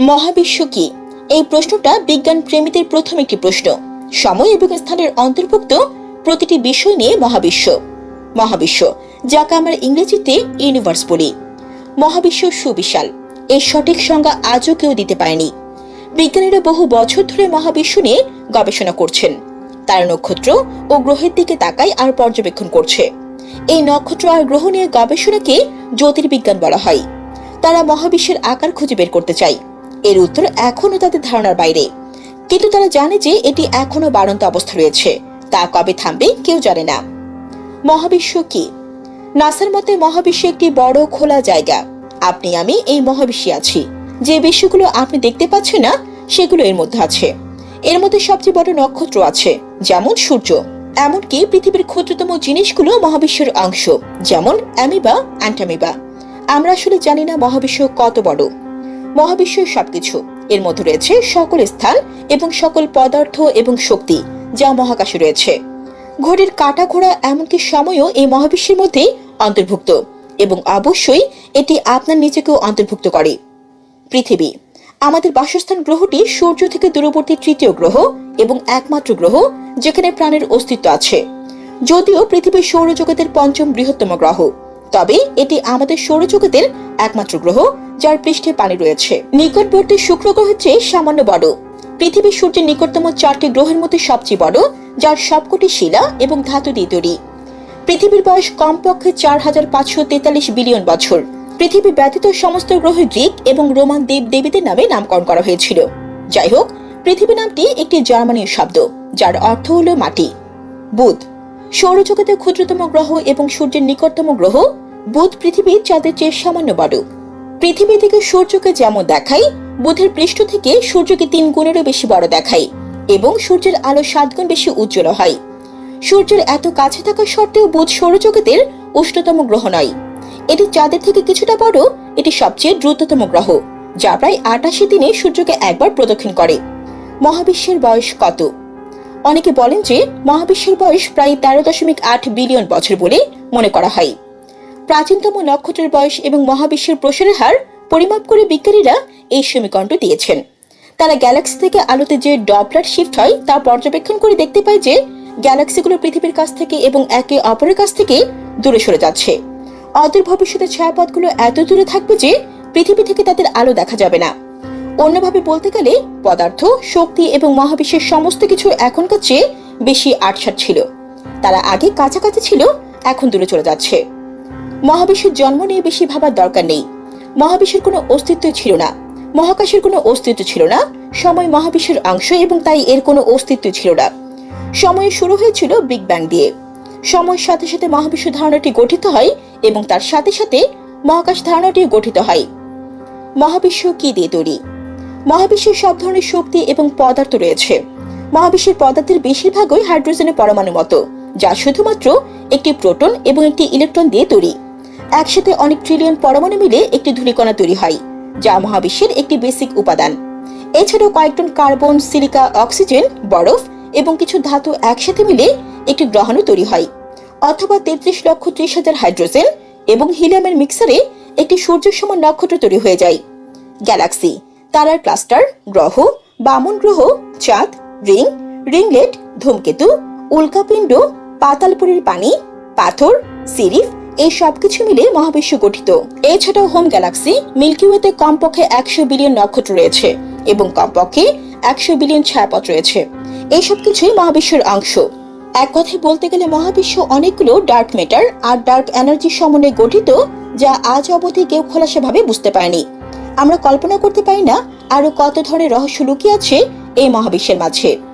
মহাবিশ্ব কি? এই প্রশ্নটা বিজ্ঞান প্রেমীদের প্রথম একটি প্রশ্ন। সময় এবং স্থানের অন্তর্ভুক্ত প্রতিটি বিষয় নিয়ে মহাবিশ্ব। মহাবিশ্ব, যাকে আমরা ইংরেজিতে ইউনিভার্স বলি। মহাবিশ্ব সুবিশাল। এর সঠিক সংজ্ঞা আজও কেউ দিতে পারেনি। বিজ্ঞানীরা বহু বছর ধরে মহাবিশ্ব নিয়ে গবেষণা করছেন। তারা নক্ষত্র ও গ্রহের দিকে তাকায় আর পর্যবেক্ষণ করছে। এই নক্ষত্র আর গ্রহ নিয়ে গবেষণাকে জ্যোতির্বিজ্ঞান বলা হয়। তারা মহাবিশ্বের আকার খুঁজে বের করতে চায়। এর উত্তর এখনও তাদের ধারণার বাইরে। কিন্তু তারা জানে যে এটি এখনও বাড়ন্ত অবস্থা রয়েছে। তা কবে থামবে কেউ জানে না। মহাবিশ্ব কি? নাসার মতে মহাবিশ্ব একটি বড় খোলা জায়গা। আপনি, আমি এই মহাবিশ্বে আছি। যে বিশ্বগুলো আপনি দেখতে পাচ্ছেন না, সেগুলো এর মধ্যে আছে। এর মধ্যে সবচেয়ে বড় নক্ষত্র আছে, যেমন সূর্য। এমনকি পৃথিবীর ক্ষুদ্রতম জিনিসগুলো মহাবিশ্বের অংশ, যেমন অ্যামিবা, অ্যান্টামিবা। আমরা আসলে জানি না মহাবিশ্ব কত বড়। মহাবিশ্ব সবকিছু। এর মধ্যে রয়েছে সকল স্থান এবং সকল পদার্থ এবং শক্তি যা মহাকাশে রয়েছে। ঘড়ির কাটা ঘোড়া এমনকি সময়ও এই মহাবিশ্বের মধ্যে অন্তর্ভুক্ত এবং অবশ্যই এটি আপনার নিজেকেও অন্তর্ভুক্ত করে। পৃথিবী, আমাদের বাসস্থান গ্রহটি সূর্য থেকে দূরবর্তী তৃতীয় গ্রহ এবং একমাত্র গ্রহ যেখানে প্রাণের অস্তিত্ব আছে। যদিও পৃথিবী সৌরজগতের পঞ্চম বৃহত্তম গ্রহ, তবে এটি আমাদের সৌরজগতের একমাত্র গ্রহ যার পৃষ্ঠে পানি রয়েছে। নিকটবর্তী শুক্র গ্রহের চেয়ে সামান্য বড়। পৃথিবী সূর্যের নিকটতম চারটি গ্রহের মধ্যে সবচেয়ে বড়, যার সবকটি শিলা এবং ধাতু দিয়ে তৈরি। পৃথিবীর বয়স কমপক্ষে চার হাজার পাঁচশো তেতাল্লিশ বিলিয়ন বছর। পৃথিবী ব্যতীত সমস্ত গ্রহ গ্রিক এবং রোমান দেব দেবীদের নামে নামকরণ করা হয়েছিল। যাই হোক পৃথিবী নামটি একটি জার্মানীয় শব্দ, যার অর্থ হল মাটি। বুধ। সৌরজগতের ক্ষুদ্রতম গ্রহ এবং সূর্যের নিকটতম গ্রহ। বুধ পৃথিবীর চাঁদের চেয়ে সামান্য বড়। পৃথিবী থেকে সূর্যকে যেমন দেখায় বুধের পৃষ্ঠ থেকে সূর্যকে তিন গুণেরও বেশি বড় দেখায় এবং সূর্যের আলো সাত গুণ বেশি উজ্জ্বল হয়। সূর্যের এত কাছে থাকা সত্ত্বেও বুধ সৌরজগতের উষ্ণতম গ্রহ নয়। এটি চাঁদের থেকে কিছুটা বড়, এটি সবচেয়ে দ্রুততম গ্রহ, যা প্রায় আটাশি দিনে সূর্যকে একবার প্রদক্ষিণ করে। মহাবিশ্বের বয়স কত? অনেকে বলেন যে মহাবিশ্বের বয়স প্রায় তেরো দশমিক আট বিলিয়ন বছর বলে মনে করা হয়। প্রাচীনতম নক্ষত্রের বয়স এবং মহাবিশ্বের প্রসারের হার পরিমাপ করে বিজ্ঞানীরা এই সমীকরণটি দিয়েছেন। তারা গ্যালাক্সি থেকে আলোতে যে ডপলার শিফট হয়, তা পর্যবেক্ষণ করে দেখতে পায় যে গ্যালাক্সিগুলো পৃথিবীর কাছ থেকে এবং একে অপরের কাছ থেকে দূরে সরে যাচ্ছে। অদূর ভবিষ্যতে ছায়াপথগুলো এত দূরে থাকবে যে পৃথিবী থেকে তাদের আলো দেখা যাবে না। অন্যভাবে বলতে গেলে, পদার্থ, শক্তি এবং মহাবিশ্বের সমস্ত কিছু এখনকার চেয়ে বেশি আটসাট ছিল। তারা আগে কাছাকাছি ছিল, এখন দূরে চলে যাচ্ছে। মহাবিশ্বের জন্ম নিয়ে বেশি ভাবার দরকার নেই। মহাবিশ্বের কোনো অস্তিত্ব ছিল না। মহাকাশের কোনো অস্তিত্ব ছিল না। সময় মহাবিশ্বের অংশ এবং তাই এর কোনো অস্তিত্ব ছিল না। সময় শুরু হয়েছিল বিগ ব্যাং দিয়ে। সময়ের সাথে সাথে মহাবিশ্ব ধারণাটি গঠিত হয় এবং তার সাথে সাথে মহাকাশ ধারণাটিও গঠিত হয়। মহাবিশ্ব কি দিয়ে তৈরি? মহাবিশ্বের সব ধরনের শক্তি এবং পদার্থ রয়েছে। মহাবিশ্বের পদার্থের বেশিরভাগই হাইড্রোজেনের পরমাণু মতো, যা শুধুমাত্র একটি প্রোটন এবং একটি ইলেকট্রন দিয়ে তৈরি। একসাথে অনেক ট্রিলিয়ন পরমাণু মিলে একটি ধূলিকণা তৈরি হয়, যা মহাবিশ্বের একটি বেসিক উপাদান। এছাড়াও কয়েকটন কার্বন, সিলিকা, অক্সিজেন, বরফ এবং কিছু ধাতু একসাথে মিলে একটি গ্রহাণু তৈরি হয়, অথবা তেত্রিশ লক্ষ ত্রিশ হাজার হাইড্রোজেন এবং হিলিয়ামের মিক্সারে একটি সূর্য সমান নক্ষত্র তৈরি হয়ে যায়। গ্যালাক্সি, তারার ক্লাস্টার, গ্রহ, বামন গ্রহ, চাঁদ, রিং, রিংলেট, ধূমকেতু, উল্কাপিণ্ড, পাতালপুরীর পানি, পাথর, সিরিফ এই সবকিছু মিলে মহাবিশ্ব গঠিত। এছাড়াও হোম গ্যালাক্সি, মিল্কি ওয়েতে কমপক্ষে একশো বিলিয়ন নক্ষত্র রয়েছে এবং কমপক্ষে একশো বিলিয়ন ছায়াপথ রয়েছে। এই সব কিছুই মহাবিশ্বের অংশ। এক কথায় বলতে গেলে মহাবিশ্ব অনেকগুলো ডার্ক ম্যাটার আর ডার্ক এনার্জির সমন্বয়ে গঠিত, যা আজ অবধি কেউ খোলাসাভাবে বুঝতে পারেনি। আমরা কল্পনা করতে পারি না আরও কত ধরনের রহস্য লুকিয়ে আছে এই মহাবিশ্বের মাঝে।